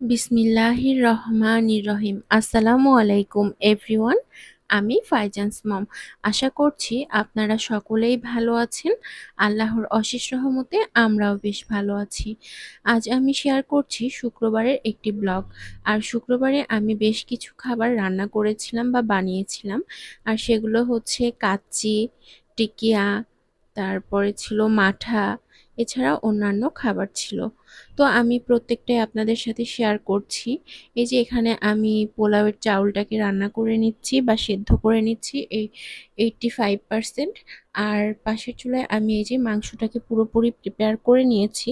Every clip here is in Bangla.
বিসমিল্লাহির রহমানির রহিম। আসসালামু আলাইকুম, এভরিওয়ান। আমি ফাইজান্স মম আশা করছি আপনারা সকলেই ভালো আছেন। আল্লাহর অশেষ রহমতে আমরাও বেশ ভালো আছি। আজ আমি শেয়ার করছি শুক্রবারের একটি ব্লগ। আর শুক্রবারে আমি বেশ কিছু খাবার রান্না করেছিলাম বা বানিয়েছিলাম। আর সেগুলো হচ্ছে কাচ্চি, টিকিয়া, তারপরে ছিল মাঠা এছাড়া অন্যান্য খাবার ছিল। তো আমি প্রত্যেকটাই আপনাদের সাথে শেয়ার করছি। এই যে এখানে আমি পোলাওয়ের চাউলটাকে রান্না করে নিচ্ছি বা সেদ্ধ করে নিচ্ছি এই এইটটি ফাইভ পারসেন্ট আর পাশের চুলায় আমি এই যে মাংসটাকে পুরোপুরি প্রিপেয়ার করে নিয়েছি।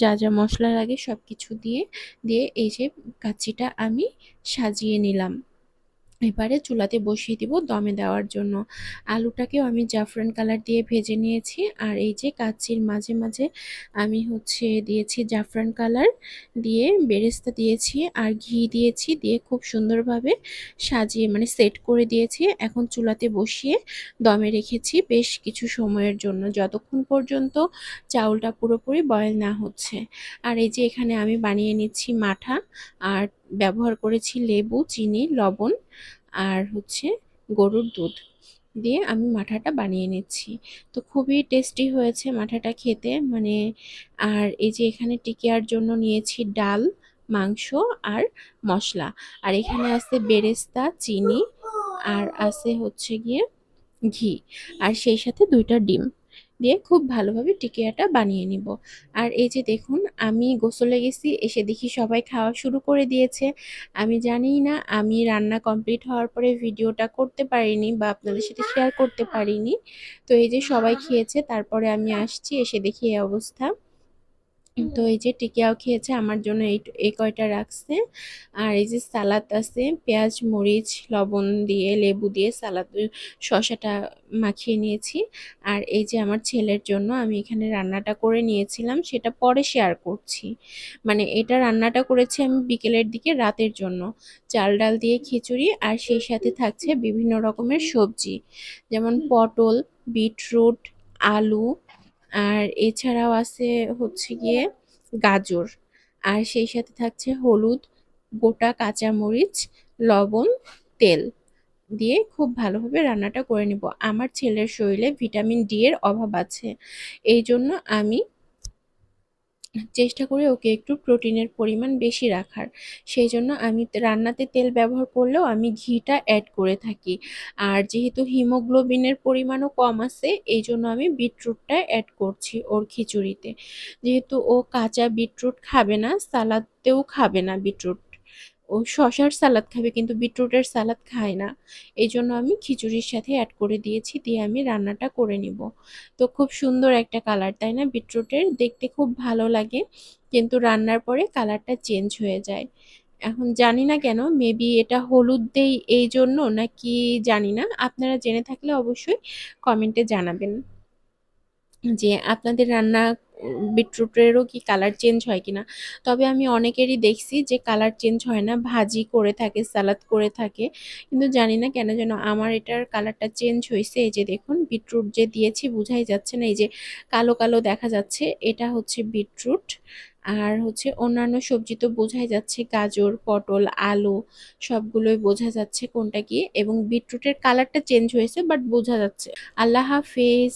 যা যা মশলা লাগে সব কিছু দিয়ে দিয়ে এই যে কাচ্চিটা আমি সাজিয়ে নিলাম। এবারে চুলাতে বসিয়ে দিব দমে দেওয়ার জন্য। আলুটাকেও আমি জাফরান কালার দিয়ে ভেজে নিয়েছি। আর এই যে কাচ্চির মাঝে মাঝে আমি হচ্ছে দিয়েছি জাফরান কালার দিয়ে বেরেস্তা দিয়েছি আর ঘি দিয়েছি দিয়ে খুব সুন্দরভাবে সাজিয়ে মানে সেট করে দিয়েছি। এখন চুলাতে বসিয়ে দমে রেখেছি বেশ কিছু সময়ের জন্য, যতক্ষণ পর্যন্ত চাউলটা পুরোপুরি বয়েল না হচ্ছে। আর এই যে এখানে আমি বানিয়ে নিচ্ছি মাঠা আর ব্যবহার করেছি লেবু, চিনি, লবণ আর হচ্ছে গরুর দুধ দিয়ে আমি মাঠাটা বানিয়ে নিচ্ছি। তো খুবই টেস্টি হয়েছে মাঠাটা খেতে। মানে আর এই যে এখানে টিকিয়ার জন্য নিয়েছি ডাল, মাংস আর মশলা। আর এখানে আছে বেরেস্তা, চিনি আর আছে হচ্ছে গিয়ে ঘি। আর সেই সাথে দুইটা ডিম। দিয়ে খুব ভালোভাবে টিকিয়াটা বানিয়ে নিব। আর এই যে দেখুন, আমি গোসলে গেছি, এসে দেখি সবাই খাওয়া শুরু করে দিয়েছে। আমি জানি না, আমি রান্না কমপ্লিট হওয়ার পরে ভিডিওটা করতে পারিনি বা আপনাদের সাথে শেয়ার করতে পারিনি। তো এই যে সবাই খেয়েছে, তারপরে আমি আসছি, এসে দেখি এই অবস্থা। তো এই যে টিকিয়াও খেয়েছে, আমার জন্য এই এই কয়টা রাখছে। আর এই যে সালাদ আছে, পেঁয়াজ, মরিচ, লবণ দিয়ে, লেবু দিয়ে সালাদ শশাটা মাখিয়ে নিয়েছি। আর এই যে আমার ছেলের জন্য আমি এখানে রান্নাটা করে নিয়েছিলাম, সেটা পরে শেয়ার করছি। মানে এটা রান্নাটা করেছি আমি বিকেলের দিকে রাতের জন্য। চাল ডাল দিয়ে খিচুড়ি আর সেই সাথে থাকছে বিভিন্ন রকমের সবজি। যেমন পটল, বিটরুট, আলু আর এছাড়াও আছে হচ্ছে গিয়ে গাজর, আর সেই সাথে থাকছে হলুদ, গোটা কাঁচামরিচ, লবণ, তেল দিয়ে খুব ভালোভাবে রান্নাটা করে নিব। আমার ছেলের শরীরে ভিটামিন ডি এর অভাব আছে। এই জন্য আমি চেষ্টা করি ওকে একটু প্রোটিনের পরিমাণ বেশি রাখার। সেই জন্য আমি রান্নাতে তেল ব্যবহার করলেও আমি ঘিটা অ্যাড করে থাকি। আর যেহেতু হিমোগ্লোবিনের পরিমাণও কম আছে, এই জন্য আমি বিটরুটটা অ্যাড করছি ওর খিচুড়িতে। যেহেতু ও কাঁচা বিটরুট খাবে না সালাদতেও খাবে না বিটরুট। ও শশার সালাদ খাবে, কিন্তু বিটরুটের সালাদ খায় না। এই জন্য আমি খিচুড়ির সাথে অ্যাড করে দিয়েছি, দিয়ে আমি রান্নাটা করে নিব। তো খুব সুন্দর একটা কালার তাই না? বিটরুটের দেখতে খুব ভালো লাগে, কিন্তু রান্নার পরে কালারটা চেঞ্জ হয়ে যায়। এখন জানি না কেন মেবি এটা হলুদ দেই এই জন্য, নাকি জানি না। আপনারা জেনে থাকলে অবশ্যই কমেন্টে জানাবেন যে আপনাদের রান্না বিটরুটেরও কি কালার চেঞ্জ হয় কিনা? তবে আমি অনেকেরই দেখছি যে কালার চেঞ্জ হয় না, ভাজি করে থাকে সালাদ করে থাকে। কিন্তু জানি না কেন যেন আমার এটার কালারটা চেঞ্জ হয়েছে। এই যে দেখুন, বিটরুট যে দিয়েছি, বুঝাই যাচ্ছে না। এই যে কালো কালো দেখা যাচ্ছে, এটা হচ্ছে বিটরুট। আর হচ্ছে অন্যান্য সবজি তো বোঝাই যাচ্ছে, গাজর, পটল, আলু, সবগুলোই বোঝা যাচ্ছে কোনটা কি। এবং বিটরুটের কালারটা চেঞ্জ হয়েছে বাট বোঝা যাচ্ছে। আল্লাহ হাফেজ।